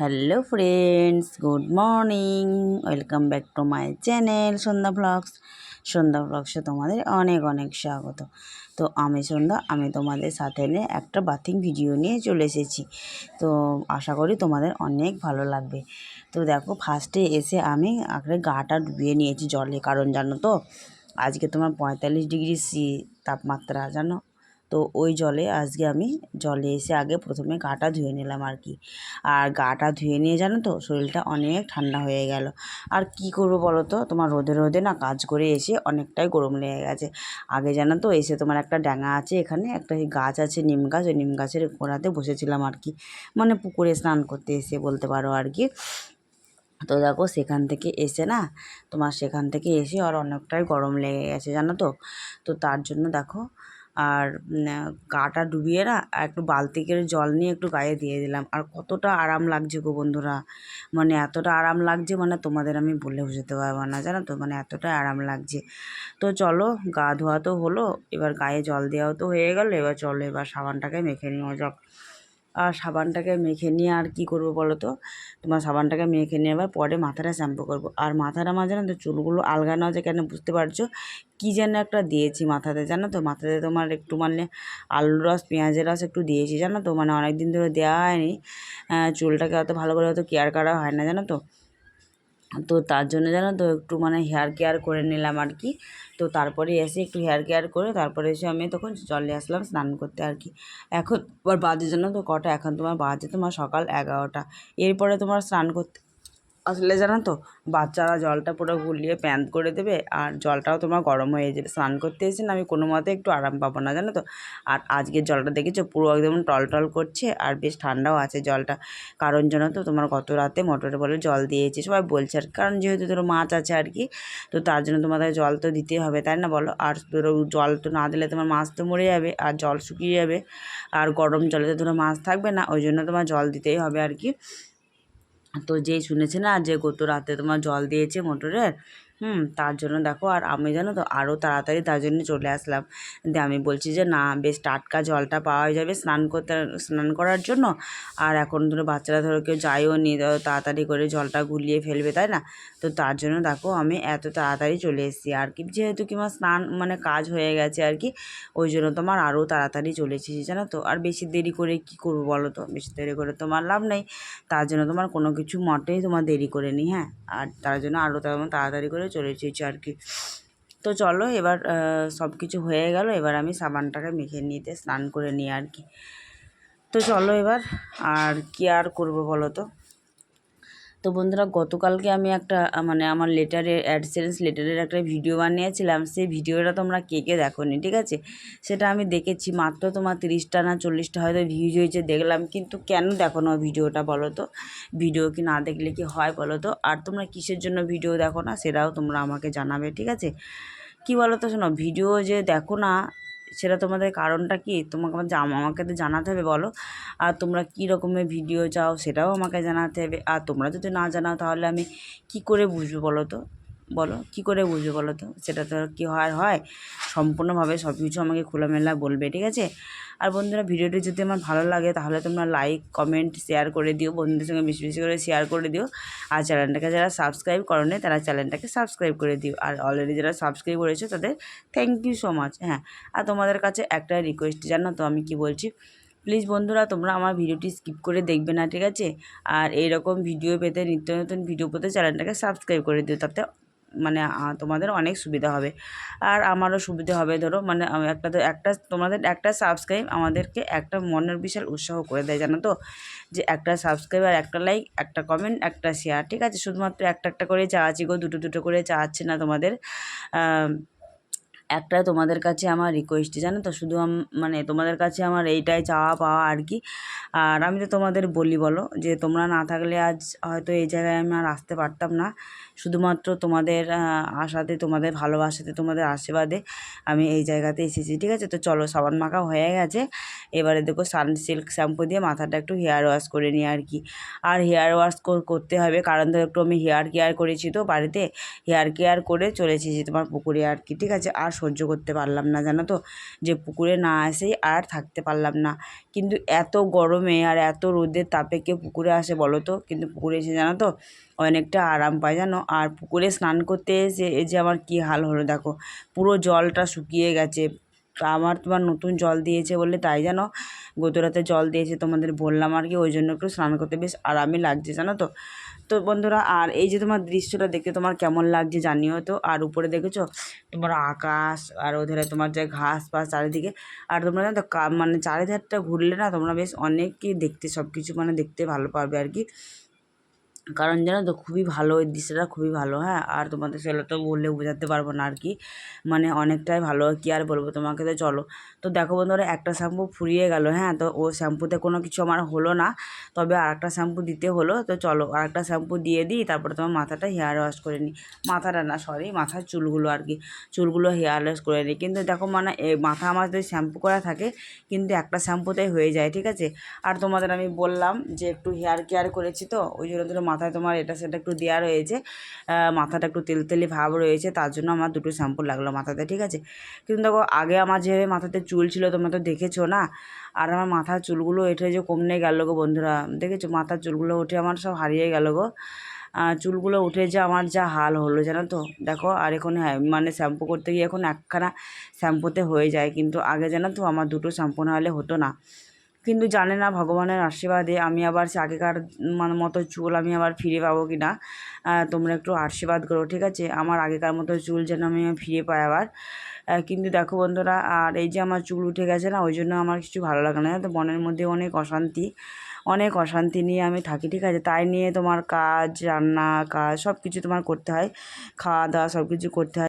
Hello friends good morning welcome back to my channel Sandhya blogs Sandhya ব্লগসে তোমাদের অনেক অনেক স্বাগত। তো আমি সন্ধ্যা আমি তোমাদের সাথে নিয়ে একটা বাথিং ভিডিও নিয়ে চলে এসেছি। তো আশা করি তোমাদের অনেক ভালো লাগবে। তো দেখো ফার্স্টে এসে আমি আগে গাটা ডুবিয়ে নিয়েছি জলে। কারণ জানো তো, আজকে তোমার পঁয়তাল্লিশ ডিগ্রি সি তাপমাত্রা, জানো? তো ওই জলে আজকে আমি জলে এসে আগে প্রথমে গাটা ধুয়ে নিলাম আর কি। আর গাটা ধুয়ে নিয়ে জানো তো শরীরটা অনেক ঠান্ডা হয়ে গেল। আর কি করব বলো তো? তোমার রোদে রোদে না কাজ করে এসে অনেকটাই গরম লেগে গেছে। আগে জানো তো এসে তোমার একটা ডাঙা আছে এখানে, একটা গাছ আছে নিম গাছ, ওই নিম গাছের গোড়াতে বসেছিলাম আর কি। মানে পুকুরে স্নান করতে এসে বলতে পারো আর কি। তো দেখো সেখান থেকে এসে না তোমার সেখান থেকে এসে আর অনেকটাই গরম লেগে গেছে জানো তো? তো তার জন্য দেখো আর গাটা ডুবিয়ে না একটু বালতি করে জল নিয়ে একটু গায়ে দিয়ে দিলাম। আর কতটা আরাম লাগছে গো বন্ধুরা। মানে এতটা আরাম লাগছে মানে তোমাদের আমি বলে বুঝতে পারব না, জানো তো? মানে এতটা আরাম লাগছে। তো চলো, গা ধোয়া তো হলো, এবার গায়ে জল দেওয়াও তো হয়ে গেলো, এবার চলো এবার সাবানটাকে মেখে নেওয়া যাক। আর সাবানটাকে মেখে নিয়ে আর কি করব বলো তো? তোমার সাবানটাকে মেখে নিয়ে আবার পরে মাথাটা শ্যাম্পু করব। আর মাথাটা মাঝে না তো, চুলগুলো আলগা না যে কেন বুঝতে পারছ? কী যেন একটা দিয়েছি মাথাতে, জানো তো? মাথাতে তোমার একটু মানে আলুর রস, পেঁয়াজের রস একটু দিয়েছি, জানো তো? মানে অনেক দিন ধরে দেওয়া হয়নি। চুলটাকে অত ভালো করে অত কেয়ার করা হয় না, জানো তো? তো তার জন্য জানো তো একটু মানে হেয়ার কেয়ার করে নিলাম আর কি। তো তারপরে এসে একটু হেয়ার কেয়ার করে তারপরে এসে আমি তখন চলে আসলাম স্নান করতে আর কি। এখন আবার বাজে জন্য তো কটা? এখন তোমার বাজে তোমার সকাল এগারোটা। এরপরে তোমার স্নান করতে আসলে জানো তো, বাচ্চারা জলটা পুরো গুলিয়ে প্যান করে দেবে আর জলটাও তোমার গরম হয়ে যাবে। স্নান করতে এসে না আমি কোনো মতে একটু আরাম পাবো না, জানো তো? আর আজকের জলটা দেখেছ? পুরো একদম টল টল করছে আর বেশ ঠান্ডাও আছে জলটা। কারণ জানো তো, তোমার গত রাতে মোটরে বলে জল দিয়েছি, সবাই বলছে। আর কারণ যেহেতু ধরো মাছ আছে আর কি, তো তার জন্য তোমাদের জল তো দিতেই হবে, তাই না বলো? আর ধরো জল তো না দিলে তোমার মাছ তো মরে যাবে আর জল শুকিয়ে যাবে। আর গরম জলে তো ধরো মাছ থাকবে না, ওই জন্য তোমার জল দিতেই হবে আর কি। তো যেই শুনেছে না যে গত রাতে তোমার জল দিয়েছে মোটরের হুম, তার জন্য দেখো, আর আমি জানো তো আরও তাড়াতাড়ি তার জন্য চলে আসলাম। দিয়ে আমি বলছি যে, না, বেশ টাটকা জলটা পাওয়া যাবে স্নান করতে, স্নান করার জন্য। আর এখন ধরো বাচ্চারা ধরো কেউ যায়ও নি তাড়াতাড়ি করে জলটা গুলিয়ে ফেলবে, তাই না? তো তার জন্য দেখো, আমি এত তাড়াতাড়ি চলে এসেছি। আর কি, যেহেতু কিংবা স্নান মানে কাজ হয়ে গেছে আর কি, ওই জন্য তোমার আরও তাড়াতাড়ি চলে এসেছি, জানো তো। আর বেশি দেরি করে কি করব বলো তো? বেশি দেরি করে তোমার লাভ নেই। তার জন্য তোমার কোনো কিছু মোটেই তোমার দেরি করে নিই হ্যাঁ? আর তার জন্য আরও তাড়াতাড়ি করে চলে এসেছি আর কি। তো চলো এবার সব কিছু হয়ে গেল, এবার আমি সাবানটাকে মেখে নিতে স্নান করে নিই আর কি। তো চলো এবার, আর কি আর করব বলো তো? তো বন্ধুরা, গতকালকে আমি একটা মানে আমার লেটারের অ্যাডসেন্স লেটারের একটা ভিডিও বানিয়েছিলাম। সেই ভিডিওটা তোমরা কে কে দেখো ঠিক আছে? সেটা আমি দেখেছি মাত্র তোমার তিরিশটা না চল্লিশটা হয়তো ভিউজ হয়েছে, দেখলাম। কিন্তু কেন দেখো না ভিডিওটা বলো তো? ভিডিও কি না দেখলে কি হয় বলো তো? আর তোমরা কিসের জন্য ভিডিও দেখো না, সেটাও তোমরা আমাকে জানাবে, ঠিক আছে? কি বলো তো শোনো ভিডিও যে দেখো না সেটা তোমাদের কারণটা কি? তোমাকে আমার আমাকে তো জানাতে হবে, বলো। আর তোমরা কী রকমের ভিডিও চাও সেটাও আমাকে জানাতে হবে। আর তোমরা যদি না জানাও তাহলে আমি কি করে বুঝব বলো তো? বলো, কি করে বুঝব বলো তো? সেটা তো কী হয় হয়। সম্পূর্ণভাবে সব কিছু আমাকে খোলামেলা বলবে, ঠিক আছে? আর বন্ধুরা, ভিডিওটি যদি আমার ভালো লাগে, তাহলে তোমরা লাইক কমেন্ট শেয়ার করে দিও। বন্ধুদের সঙ্গে বেশি বেশি করে শেয়ার করে দিও। আর চ্যানেলটাকে যারা সাবস্ক্রাইব করো তারা চ্যানেলটাকে সাবস্ক্রাইব করে দিও। আর অলরেডি যারা সাবস্ক্রাইব করেছ, তাদের থ্যাংক ইউ সো মাচ হ্যাঁ। আর তোমাদের কাছে একটা রিকোয়েস্ট জানো তো, আমি কি বলছি? প্লিজ বন্ধুরা, তোমরা আমার ভিডিওটি স্কিপ করে দেখবে না, ঠিক আছে? আর এইরকম ভিডিও পেতে নিত্য নতুন ভিডিও পেতে চ্যানেলটাকে সাবস্ক্রাইব করে দিও, তাতে মানে তোমাদের অনেক সুবিধা হবে। আর আমারও সুবিধা হবে, ধরো মানে একটা তো, একটা তোমাদের, একটা সাবস্ক্রাইব আমাদেরকে একটা মনের বিশাল উৎসাহ করে দেয়, জানো তো? যে একটা সাবস্ক্রাইব আর একটা লাইক একটা কমেন্ট একটা শেয়ার ঠিক আছে? শুধুমাত্র একটা একটা করে চাচ্ছি গো, দুটো দুটো করে চাচ্ছি না তোমাদের একটা তোমাদের কাছে আমার রিকোয়েস্ট জানো তো? শুধু মানে তোমাদের কাছে আমার এইটাই চাওয়া পাওয়া আর কি। আর আমি তো তোমাদের বলি, বলো যে তোমরা না থাকলে আজ হয়তো এই জায়গায় আমি আর আসতে পারতাম না। শুধুমাত্র তোমাদের আশাতে, তোমাদের ভালোবাসাতে, তোমাদের আশীর্বাদে আমি এই জায়গাতে এসেছি, ঠিক আছে? তো চলো, সাবান মাখা হয়ে গেছে। এবারে দেখো সানসিল্ক শ্যাম্পু দিয়ে মাথাটা একটু হেয়ার ওয়াশ করে নিই আর কি। আর হেয়ার ওয়াশ করতে হবে, কারণ তো একটু আমি হেয়ার কেয়ার করেছি তো বাড়িতে। হেয়ার কেয়ার করে চলে এসেছি তোমার পুকুরে আর কি, ঠিক আছে? আর সহ্য করতে পারলাম না, জানো তো? যে পুকুরে না এসেই আর থাকতে পারলাম না। কিন্তু এত গরমে আর এত রোদের তাপে কেউ পুকুরে আসে বলো তো? কিন্তু পুকুরে এসে জানো তো, অনেকটা আরাম পায়, জানো? আর পুকুরে স্নান করতে এসে এই যে আমার কী হাল হলো দেখো, পুরো জলটা শুকিয়ে গেছে। আমার তোমার নতুন জল দিয়েছে বলে তাই জানো গত রাতে জল দিয়েছে তোমাদের বললাম আর কি, ওই জন্য একটু স্নান করতে বেশ আরামই লাগছে, জানো তো? তো বন্ধুরা, আর এই যে তোমার দৃশ্যটা দেখে তোমার কেমন লাগছে জানিও তো। আর উপরে দেখেছ, তোমার আকাশ, আর ওধারে তোমার যে ঘাস ফাস চারিদিকে। আর তোমরা জানো তো মানে চারিধারটা ঘুরলে না তোমরা বেশ অনেকই দেখতে সব কিছু মানে দেখতে ভালো পাবে আর কি। কারণ জানো তো খুবই ভালো ওই দৃশ্যটা খুবই ভালো হ্যাঁ? আর তোমাদের সেটা তো বললে বোঝাতে পারব না আর কি। মানে অনেকটাই ভালো, কি আর বলব তোমাকে তো চলো। তো দেখো বন্ধুরা, একটা শ্যাম্পু ফুরিয়ে গেল হ্যাঁ? তো ও শ্যাম্পুতে কোনো কিছু আমার হলো না, তবে আর একটা শ্যাম্পু দিতে হলো। তো চলো আর একটা শ্যাম্পু দিয়ে দিই, তারপরে তোমার মাথাটা হেয়ার ওয়াশ করে নিই। মাথাটা না সরি মাথার চুলগুলো আর কি, চুলগুলো হেয়ার ওয়াশ করে নিই। কিন্তু দেখো মানে মাথা আমার যদি শ্যাম্পু করা থাকে, কিন্তু একটা শ্যাম্পুতেই হয়ে যায়, ঠিক আছে? আর তোমাদের আমি বললাম যে একটু হেয়ার কেয়ার করেছি তো, ওই জন্য ধরো মাথায় তোমার এটা সেটা একটু দেওয়া রয়েছে মাথাটা একটু তেলতেলি ভাব রয়েছে, তার জন্য আমার দুটো শ্যাম্পু লাগল মাথাতে, ঠিক আছে? কিন্তু দেখো, আগে আমার যেভাবে মাথাতে চুল ছিল তোমরা তো দেখেছ না? আর আমার মাথার চুলগুলো এঠে যে কমনে গেল গো বন্ধুরা, দেখেছ? মাথার চুলগুলো উঠে আমার সব হারিয়ে গেল গো। চুলগুলো উঠে যে আমার যা হাল হলো, জানো তো? দেখো, আর এখন হ্যাঁ মানে শ্যাম্পু করতে গিয়ে এখন একখানা শ্যাম্পুতে হয়ে যায়, কিন্তু আগে জানো তো, আমার দুটো শ্যাম্পু না হলে হতো না। কিন্তু জানে না ভগবানের আশীর্বাদে আমি আবার সে আগেকার মানে মতো চুল আমি আবার ফিরে পাবো কি না তোমরা একটু আশীর্বাদ করো, ঠিক আছে? আমার আগেকার মতো চুল যেন আমি ফিরে পাই আবার। কিন্তু দেখো বন্ধুরা, আর এই যে আমার চুল উঠে গেছে না, ওই জন্য আমার কিছু ভালো লাগে না। তো মনের মধ্যে অনেক অশান্তি অনেক অশান্তি নিয়ে আমি থাকি, ঠিক আছে? তাই নিয়ে তোমার কাজ, রান্না, কাজ সব কিছু তোমার করতে হয়। খাওয়া দাওয়া সব কিছু করতে হয়।